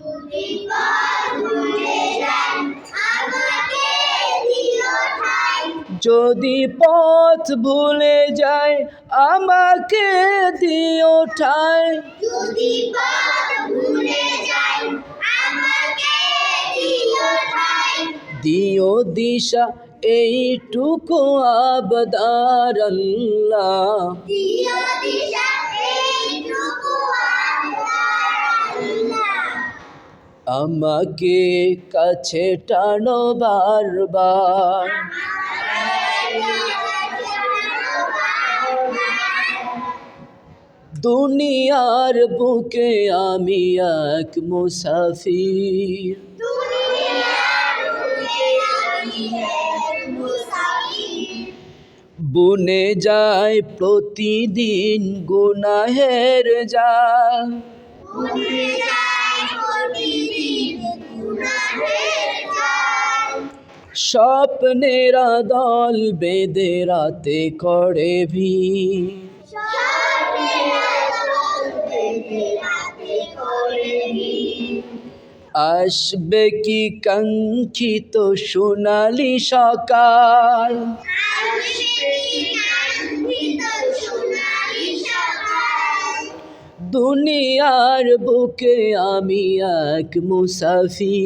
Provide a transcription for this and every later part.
যদি পথ ভুলে যায় আমাকে দিও ঠাই। যদি পথ ভুলে যাই আমাকে দিও ঠাই। দিও দিশা এইটুকু আবদার আল্লাহ। দিও দিশা এইটুকু আল্লাহ আমাকে কাছে টানো বারবার। দুনিয়ার বুকে আমি এক মুসাফির। বুনে যায় প্রতিদিন গুনাহের জাল। স্বপ্নেরা দল বেদে রাতে করে ভি আসবে কি কাঙ্ক্ষিত সোনালি সকাল? দুনিয়ার বুকে আমি এক মুসাফি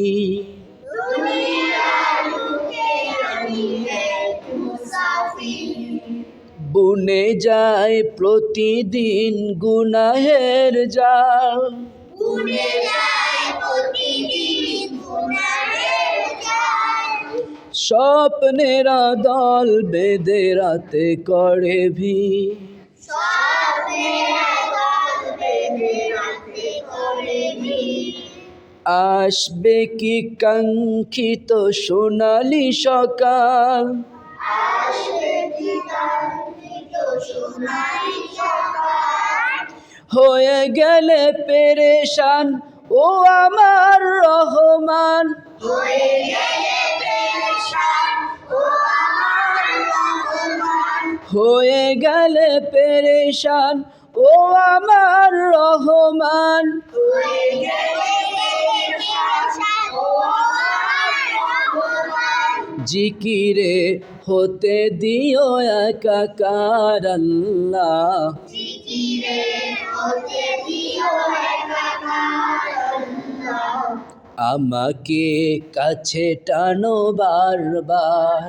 বুনে যায় প্রতিদিন গুনাহের জাল। স্বপ্নেরা দল বেদে রাতে করে ভিড়। আসবে কি কাঙ্ক্ষিত সোনালি সকাল। হয়ে গেলে পেরেশান ও আমার রহমান। হয়ে গেলে পেরেশান ও আমার রহমান। জিকিরে হতে দিও একাকার আল্লাহ। আমাকে কাছে টানো বারবার।